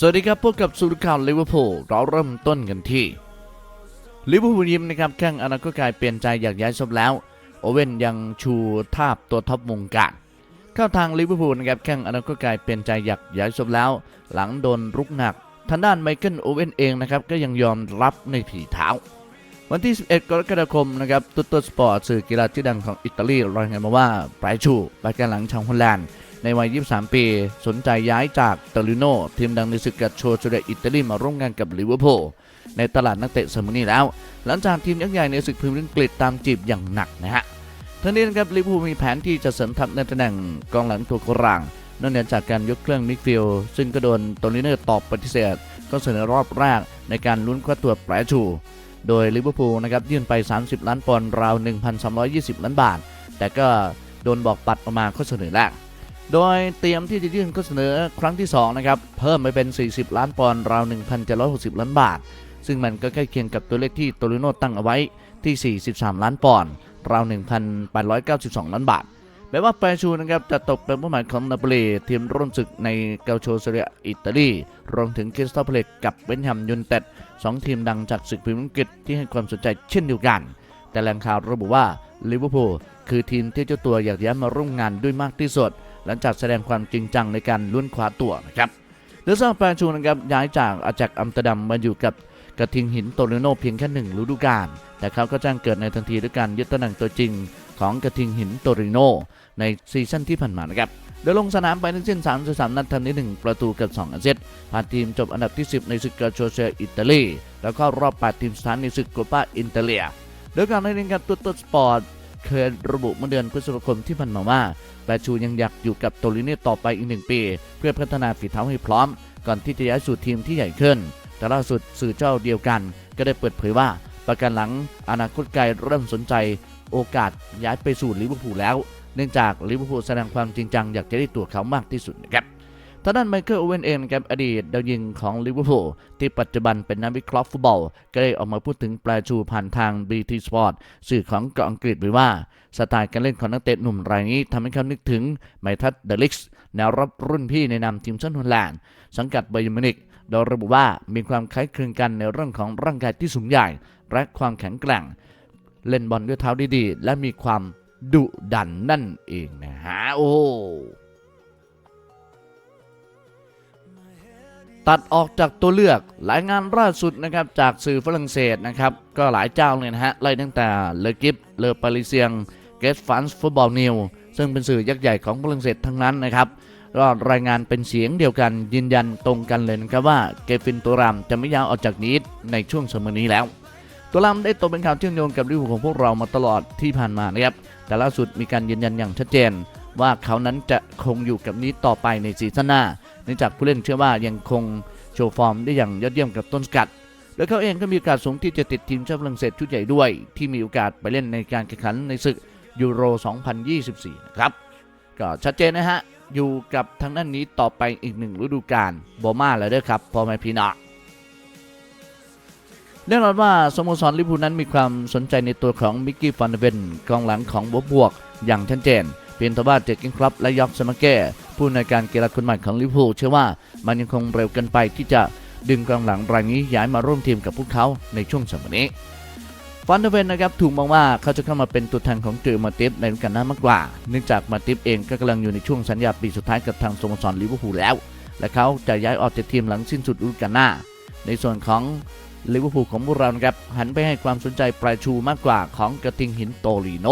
สวัสดีครับพบกับสุรข่าวลิเวอร์พูลเราเริ่มต้นกันที่ลิเวอร์พูลยิมนะครับแข้งอนาคตกายเปลี่ยนใจอยากย้ายซบแล้ว โอเว่นยังชูทาบตัวท็อปวงการเข้าทางลิเวอร์พูลนะครับแข้งอนาคตกายเปลี่ยนใจอยากย้ายซบแล้ว หลังโดนรุกหนักทางด้านไมเคิลโอเว่นเองนะครับก็ยังยอมรับในผีเท้า วันที่ 11 กรกฎาคมนะครับตุตโตสปอร์ตสื่อกีฬาชื่ดังของอิตาลีรายงานมาว่าปลายชูไปกันหลังชาวฮอลแลนด์ ในวัย 23 ปี สนใจย้ายจากเตอริโนทีมดังในศึกกัดโชว์จูเดอิตาลีมาร่วมงานกับลิเวอร์พูลในตลาดนักเตะสมัยนี้แล้ว หลังจากทีมยักษ์ใหญ่ในศึกพรีเมียร์ลีกอังกฤษตามจีบอย่างหนักนะฮะทั้งนี้นะครับลิเวอร์พูลมีแผนที่จะเสริมทัพในตำแหน่งกองหลังตัวกลางนอกเนือจากการยกเครื่องมิดฟิลด์ซึ่งก็โดนโตลิเนอร์ตอบปฏิเสธ ก็เสนอรอบแรกในการลุ้นคว้าตัวแปรชู โดยลิเวอร์พูลนะครับยื่นไป 30 ล้านปอนด์ราว 1,320 ล้านบาท แต่ก็โดนบอกปัดออกมาข้อเสนอแรก โดยเตรียมที่จะยื่นข้อเสนอครั้งที่2นะครับเพิ่มไปเป็น 40 ล้านปอนด์ราว 1,760 ล้านบาท ซึ่งมันก็ใกล้เคียงกับตัวเลขที่โตริโนตั้งเอาไว้ที่ 43 ล้านปอนด์ราว 1,892 ล้านบาทแม้ว่าแปรชูนะครับจะตกเป็นเป้าหมายของนาโปลีทีมร่วมศึกในเกาโชเซเรียอิตาลีรวมถึงคริสตัลเพลกกับเบนแฮมยูนเต็ดสองทีมดังจากศึกพรีเมียร์ลีกอังกฤษที่ให้ความสนใจเช่นเดียวกัน แต่แหล่งข่าวระบุว่าลิเวอร์พูลคือทีมที่เจ้าตัวอยากย้ายมาร่วมงานด้วยมากที่สุด หลังจากแสดงความจริงจังในการลุ้นคว้าตัวนะครับเดซองแปรชูนะครับย้ายจากอาจากอัมสเตอร์ดัมมาอยู่กับกระทิงหินโตริโนเพียงแค่หนึ่งฤดูกาลแต่เขาก็แจ้งเกิดในทันทีด้วยการยึดตำแหน่งตัวจริงของกระทิงหินโตริโนในซีซั่นที่ผ่านมานะครับโดยลงสนามไปทั้งสิ้น 33 นัดทำได้ 1 ประตูกับ2แอสซิสต์ผ่านทีมจบอันดับที่ 10 ในศึกกาโชเซียอิตาลี แล้วก็รอบ 8 ทีมสุดท้ายในศึกโกปาอินเตเลีย โดยการในนี้ครับตัวตัวสปอร์ต เคยระบุเมื่อเดือนพฤษภาคมที่ผ่านมาว่าแปรชูยังอยากอยู่กับโตลิน่ต่อไปอีกหนึ่งปี เพื่อพัฒนาฝีเท้าให้พร้อม ก่อนที่จะย้ายสู่ทีมที่ใหญ่ขึ้น แต่ล่าสุดสื่อเจ้าเดียวกัน ก็ได้เปิดเผยว่าประกันหลังอนาคตไกลเริ่มสนใจ โอกาสย้ายไปสู่ลิเวอร์พูลแล้ว เนื่องจากลิเวอร์พูลแสดงความจริงจังอยากจะได้ตัวเขามากที่สุดนะครับ ทางด้านไมเคิลโอเวนเองนะครับอดีตดาวยิงของลิเวอร์พูลที่ปัจจุบันเป็นนักวิเคราะห์ฟุตบอล ก็ได้ออกมาพูดถึงแปลชูผ่านทาง BT Sport สื่อของเกาะอังกฤษไว้ว่า สไตล์การเล่นของนักเตะหนุ่มรายนี้ทำให้เขานึกถึงไมทัศเดลิกส์แนวรับรุ่นพี่ในนามทีมชาติฮอลแลนด์สังกัดไบย์มินิกโดยระบุว่ามีความคล้ายคลึงกันในเรื่องของร่างกายที่สูงใหญ่ และความแข็งแกร่ง เล่นบอลด้วยเท้าดีๆ และมีความดุดันนั่นเองนะฮะโอ้ ตัดออกจากตัวเลือกรายงานล่าสุดนะครับจากสื่อฝรั่งเศสนะครับก็หลายเจ้าเลยนะฮะไล่ตั้งแต่เลกิฟเลอปาริเซียงเกสฟันส์ฟุตบอลนิวซึ่งเป็นสื่อยักษ์ใหญ่ของฝรั่งเศสทั้งนั้นนะครับก็รายงานเป็นเสียงเดียวกันยืนยันตรงกันเลยนะครับว่าเกฟินตัวรามจะไม่ยาวออกจากนี้ในช่วงสมัยนี้แล้ว ตัวลำได้ตกเป็นข่าวเชื่อมโยงกับลิเวอร์พูลของพวกเรามาตลอดที่ผ่านมานะครับแต่ล่าสุดมีการยืนยันอย่างชัดเจน ว่าเขานั้นจะคงอยู่กับนี้ต่อไปในซีซั่นหน้า เนื่องจากผู้เล่นเชื่อว่ายังคงโชว์ฟอร์มได้อย่างยอดเยี่ยมกับต้นสกัดโดยเขาเองก็มีโอกาสสูงที่จะติดทีมชาติฝรั่งเศสชุดใหญ่ด้วย ที่มีโอกาสไปเล่นในการแข่งขันในศึกยูโร 2024 นะครับ ก็ชัดเจนนะฮะ อยู่กับทางด้านนี้ต่อไปอีกหนึ่งฤดูกาลบอมาแล้วด้อครับพอแม่พีน้องแน่นอนว่าสโมสรลิเวอร์พูลนั้นมีความสนใจในตัวของมิกกี้ฟานเดเวนกองหลังของบวบวกอย่างชัดเจน เพียงแต่ว่าเจกินครับและยอกสมาเก้ผู้ในการกีฬาคนใหม่ของลิเวอร์พูลเชื่อว่ามันยังคงเร็วเกินไปที่จะดึงกองหลังรายนี้ย้ายมาร่วมทีมกับพวกเขาในช่วงสมัยนี้ฟานเดเวนนะครับถูกมองว่าเขาจะเข้ามาเป็นตัวแทนของเจอมาติฟในฤดูกาลหน้ามากกว่า เนื่องจากมาติฟเองก็กำลังอยู่ในช่วงสัญญาปีสุดท้ายกับทางสโมสรลิเวอร์พูลแล้ว และเขาจะย้ายออกจากทีมหลังสิ้นสุดฤดูกาลหน้า ในส่วนของลิเวอร์พูลของพวกเรานะครับหันไปให้ความสนใจปลายชูมากกว่าของกระทิงหินโตลีโน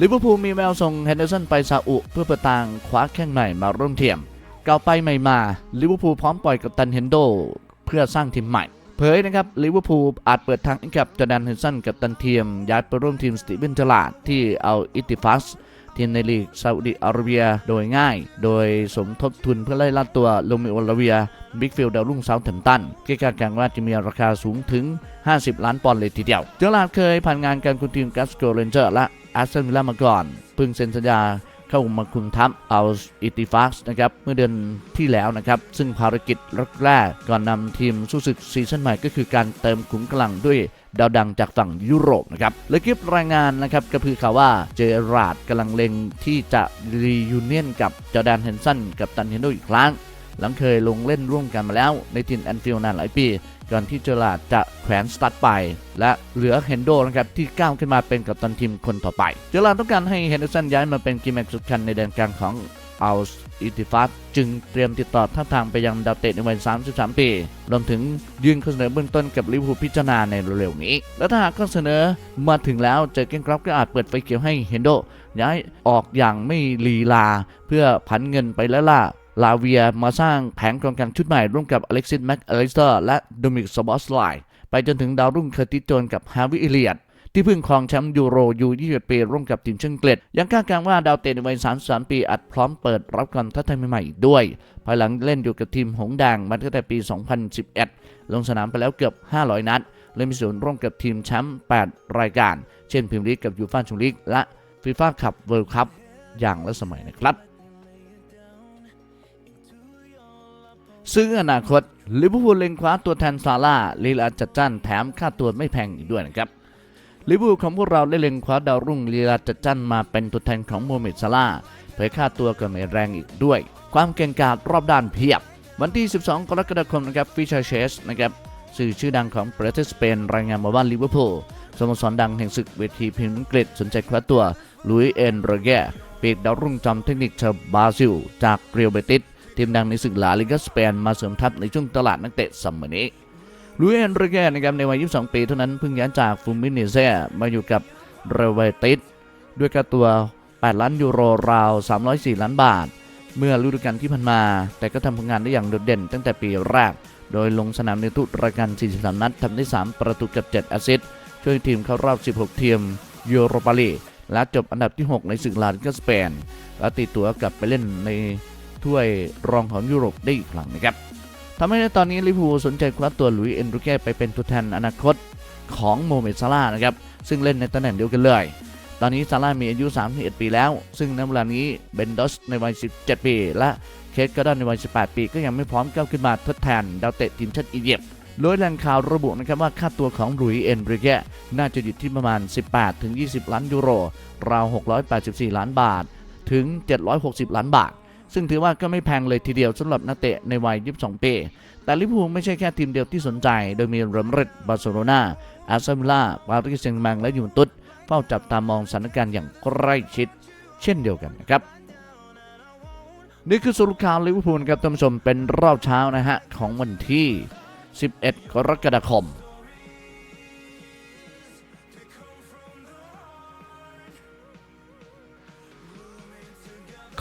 ลิเวอร์พูลมีแววส่งแฮนเดอร์สันไปซาอุเพื่อประตางคว้าแข้งใหม่มาร่วมทีมเก่าไปใหม่มาลิเวอร์พูลพร้อมปล่อยกับตันเฮนโด เพื่อสร้างทีมใหม่ เผยนะครับลิเวอร์พูลอาจเปิดทางให้กับจอร์แดนเฮนสันกับตันเทียม ย้ายไปร่วมทีมสตีเวนเจลาดที่เอาอิติฟัส ทีมในลีกซาอุดิอาระเบียโดยง่าย โดยสมทบทุนเพื่อไล่ล่าตัวโลมิโอลาเวียบิ๊กฟิลดาวรุ่งเซาท์แธมตันที่คาดการณ์ว่าจะมีราคาสูงถึง 50 ล้านปอนด์เลยทีเดียวเจอร์ลาดเคยผ่านงานการคุมทีมกัสโกเรนเจอร์และแอสตันวิลล่ามาก่อนเพิ่งเซ็นสัญญา เข้ามาคุมทัพเอาอิติฟัสนะครับเมื่อเดือนที่แล้วนะครับ ซึ่งภารกิจแรกๆก่อนนำทีมสู้ศึกซีซั่นใหม่ก็คือการเติมขุมกำลังด้วยดาวดังจากฝั่งยุโรปนะครับและคลิปรายงานนะครับก็คือข่าวว่าเจอราร์ดกำลังเล็งที่จะรียูเนียนกับจอแดนเฮนสันกับตันเฮนโดอีกครั้ง หลังเคยลงเล่นร่วมกันมาแล้วในทีมแอนฟิลนานหลายปี ก่อนที่เจอราดจะแขวนสตัดไป และเหลือเฮนโดนะครับที่ก้าวขึ้นมาเป็นกัปตันทีมคนต่อไป เจอราดต้องการให้เฮนเดอร์สันย้ายมาเป็นกีแม็กสำคัญในแดนกลางของอัลส์อิติฟัสจึงเตรียมติดต่อท่าทางไปยังดาวเตะในวัย 33 ปี รวมถึงยื่นข้อเสนอเบื้องต้นกับลิเวอร์พูลพิจารณาในเร็วๆนี้ และถ้าหากข้อเสนอมาถึงแล้วเจอเกนกรอบก็อาจเปิดไฟเขียวให้เฮนโดย้ายออกอย่างไม่ลีลา เพื่อผันเงินไปแล้วล่ะ ลาเวียมาสร้างแผงกองกลางชุดใหม่ร่วมกับอเล็กซิสแม็กอเล็กเตอร์และโดมิกสบอสไลไปจนถึงดาวรุ่งเคอร์ติสโจนกับฮาวิเอเลียดที่เพิ่งครองแชมป์ยูโรยู21ปีร่วมกับทีมเชิงเกล็ด ยังคาดการณ์ว่าดาวเตะในวัย 33 ปีอาจพร้อมเปิดรับการท้าทายใหม่ๆด้วย ภายหลังเล่นอยู่กับทีมหงส์แดงมาตั้งแต่ปี 2011 ลงสนามไปแล้วเกือบ 500 นัดและมีส่วนร่วมกับทีมแชมป์8 รายการ เช่นพรีเมียร์ลีกกับยูฟ่าแชมเปี้ยนลีกและฟีฟ่าคัพเวิลด์คัพอย่างละสมัยนะครับ ซึ่งอนาคตลิเวอร์พูลเล็งคว้าตัวแทนซาร่าลีลาจัดจ้านแถมค่าตัวไม่แพงอีกด้วยนะครับลิเวอร์พูลของพวกเราได้เล็งคว้าดาวรุ่งลีลาจัดจ้านมาเป็นตัวแทนของโมเมดซาร่าเผยค่าตัวก็ไม่แรงอีกด้วย ความเก่งกาจรอบด้านเพียบ วันที่ 12 กรกฎาคมนะครับฟิชเชอร์เชสนะครับสื่อชื่อดังของประเทศสเปนรายงานมาว่าลิเวอร์พูลสโมสรดังแห่งศึกเวทีพรีเมียร์อังกฤษสนใจคว้าตัวลุยเอ็นโรเกปีกดาวรุ่งจอมเทคนิคชาวบราซิล จากเรียวเบติส ทีมดังในศึกลาลิกาสเปนมาเสริมทัพในช่วงตลาดนักเตะซัมเมอร์นี้ลุยเอ็นโรเกนะครับในวัย 22 ปีเท่านั้นเพิ่งย้ายจากฟูมิเนเซ่มาอยู่กับเรเวติสด้วยค่าตัว 8 ล้านยูโรราว 304 ล้านบาท เมื่อฤดูกาลที่ผ่านมา แต่ก็ทำผลงานได้อย่างโดดเด่นตั้งแต่ปีแรก โดยลงสนามในทุกรายการ 43 นัดทำได้ 3 ประตูกับ 7 แอสซิสต์ช่วยทีมเข้ารอบ 16 ทีมยูโรปาลีและจบอันดับที่ 6 ในศึกลาลิกาสเปนและติดตัวกลับไปเล่นใน ถ้วยรองของยุโรปได้อีกครั้งนะครับทำให้ในตอนนี้ลิเวอร์พูลสนใจคว้าตัวหลุยส์เอ็นริเก้ไปเป็นตัวแทนอนาคตของโมเมซาร่าห์นะครับซึ่งเล่นในตำแหน่งเดียวกันเลย ตอนนี้ซาร่ามีอายุ 31 ปีแล้ว ซึ่งในเวลานี้เบนดอสในวัย 17 ปี และเคสกอร์ดอนในวัย 18 ปี ก็ยังไม่พร้อมก้าวขึ้นมาทดแทนดาวเตะทีมชาติอียิปต์โดยแหล่งข่าวระบุนะครับว่าค่าตัวของลุยเอ็นริเก้น่าจะอยู่ที่ประมาณ 18-20 ล้านยูโร ราว 684 ล้านบาท ถึง 760 ล้านบาท ซึ่งถือว่าก็ไม่แพงเลยทีเดียวสำหรับนักเตะในวัย 22 ปี แต่ลิเวอร์พูลไม่ใช่แค่ทีมเดียวที่สนใจ โดยมีเรอัลมาดริดบาร์เซโลนาอาร์เซนอลปารีสแซงต์แมงและยูเวนตุสเฝ้าจับตามองสถานการณ์อย่างใกล้ชิด เช่นเดียวกันนะครับนี่คือสรุปข่าวลิเวอร์พูลครับท่านผู้ชมเป็นรอบเช้านะฮะของวันที่ 11 กรกฎาคม